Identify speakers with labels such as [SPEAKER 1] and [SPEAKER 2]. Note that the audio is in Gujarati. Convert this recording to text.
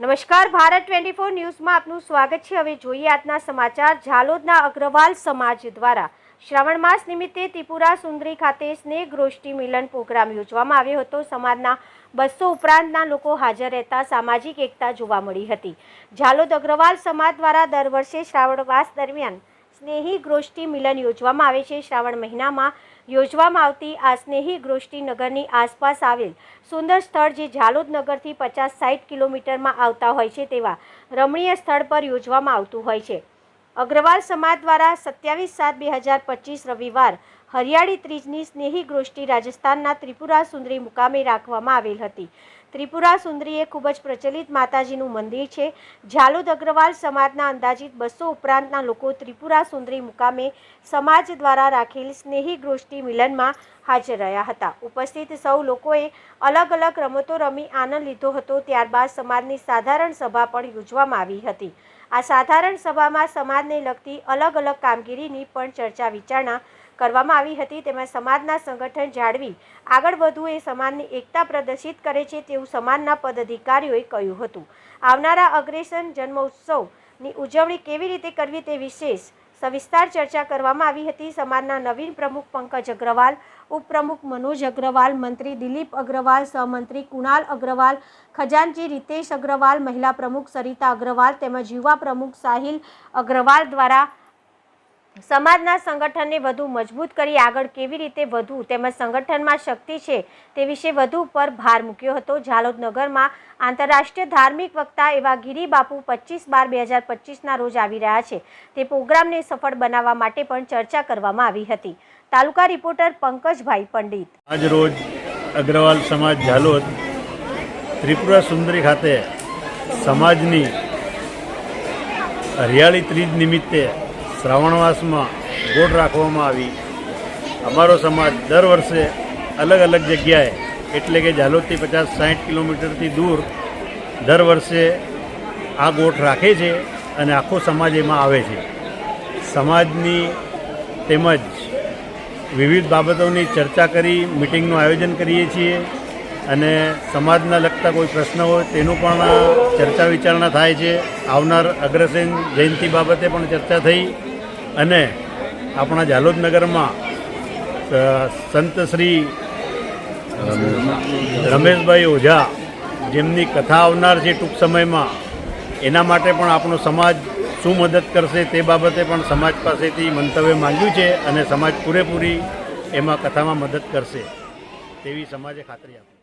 [SPEAKER 1] નમસ્કાર, ભારત ટ્વેન્ટી ફોર ન્યૂઝમાં આપનું સ્વાગત છે. હવે જોઈએ આજના સમાચાર. ઝાલોદના અગ્રવાલ સમાજ દ્વારા શ્રાવણ માસ નિમિત્તે ત્રિપુરા સુંદરી ખાતે સ્નેહ ગોષ્ઠી મિલન પ્રોગ્રામ યોજવામાં આવ્યો હતો. સમાજના બસો ઉપરાંતના લોકો હાજર રહેતા સામાજિક એકતા જોવા મળી હતી. ઝાલોદ અગ્રવાલ સમાજ દ્વારા દર વર્ષે શ્રાવણ માસ દરમિયાન સ્નેહી ગોષ્ઠી મિલન યોજવામાં આવે છે. શ્રાવણ મહિનામાં યોજવામાં આવતી આ સ્નેહી ગોષ્ઠી નગરની આસપાસ આવેલ સુંદર સ્થળ જે ઝાલોદ નગરથી પચાસ સાઠ કિલોમીટરમાં આવતા હોય છે તેવા રમણીય સ્થળ પર યોજવામાં આવતું હોય છે. અગ્રવાલ સમાજ દ્વારા સત્યાવીસ સાત બે હજાર પચીસ રવિવાર હરિયાળી ત્રીજની સ્નેહી ગોષ્ઠી રાજસ્થાનના ત્રિપુરા સુંદરી મુકામે રાખવામાં આવેલ હતી. ત્રિપુરા સુંદરી એ ખૂબ જ પ્રચલિત માતાજીનું મંદિર છે. ઝાલોદ અગ્રવાલ સમાજના અંદાજિત બસો ઉપરાંતના લોકો ત્રિપુરા સુંદરી મુકામે સમાજ દ્વારા રાખેલ સ્નેહી ગોષ્ઠી મિલનમાં હાજર રહ્યા હતા. ઉપસ્થિત સૌ લોકોએ અલગ અલગ રમતો રમી આનંદ લીધો હતો. ત્યારબાદ સમાજની સાધારણ સભા પણ યોજવામાં આવી હતી. આ સાધારણ સભામાં સમાજને લગતી અલગ અલગ કામગીરીની પણ ચર્ચા વિચારણા કરવામાં આવી હતી. તેમાં સમાજના સંગઠન જાળવી આગળ વધવું એ સમાજની એકતા પ્રદર્શિત કરે છે તેવું સમાજના પદાધિકારીઓએ કહ્યું હતું. આવનારા અગ્રેસન જન્મોત્સવની ઉજવણી કેવી રીતે કરવી તે વિશેષ સવિસ્તાર ચર્ચા કરવામાં આવી હતી. સમાજના નવીન પ્રમુખ પંકજ અગ્રવાલ, ઉપપ્રમુખ મનોજ અગ્રવાલ, મંત્રી દિલીપ અગ્રવાલ, સહમંત્રી કુણાલ અગ્રવાલ ખજાનજી રીતેશ અગ્રવાલ, મહિલા પ્રમુખ સરિતા અગ્રવાલ તેમજ યુવા પ્રમુખ સાહિલ અગ્રવાલ દ્વારા સમાજના સંગઠનને વધુ મજબૂત કરી આગળ કેવી રીતે વધુ તેમજ સંગઠનમાં શક્તિ છે તે વિશે વધુ પર ભાર મૂક્યો હતો. ઝાલોદ નગરમાં આંતરરાષ્ટ્રીય ધાર્મિક વક્તા એવા ગિરિબાપુ પચીસ બાર બે હજાર પચીસના રોજ આવી રહ્યા છે. તે પ્રોગ્રામને સફળ બનાવવા માટે પણ ચર્ચા કરવામાં આવી હતી. તાલુકા રિપોર્ટર પંકજભાઈ પંડિત.
[SPEAKER 2] આજ રોજ અગ્રવાલ સમાજ ઝાલોદ ત્રિપુરા સુંદરી ખાતે સમાજની હરિયાળી ત્રીજ નિમિત્તે શ્રાવણ માસમાં ગોળ રાખવામાં આવી. અમારો સમાજ દર વર્ષે અલગ અલગ જગ્યાએ, એટલે કે ઝાલોદથી પચાસ સાઠ કિલોમીટરથી દૂર, દર વર્ષે આ ગોઠ રાખે છે અને આખો સમાજ એમાં આવે છે. સમાજની તેમજ વિવિધ બાબતોની ચર્ચા કરી, મિટિંગનું આયોજન કરીએ છીએ અને સમાજના લગતા કોઈ પ્રશ્ન હોય તેનું પણ ચર્ચા વિચારણા થાય છે. આવનાર અગ્રસેન જયંતિ બાબતે પણ ચર્ચા થઈ. અને આપણા જાલોદ નગરમાં સંત શ્રી રમેશભાઈ ઓઝા જેમની કથા આવનાર છે ટૂંક સમયમાં, એના માટે પણ આપણો સમાજ શું મદદ કરશે તે બાબતે પણ સમાજ પાસેથી મંતવ્ય માંગ્યું છે અને સમાજ પૂરેપૂરી એમાં કથામાં મદદ કરશે, તેવી સમાજે ખાતરી આપી.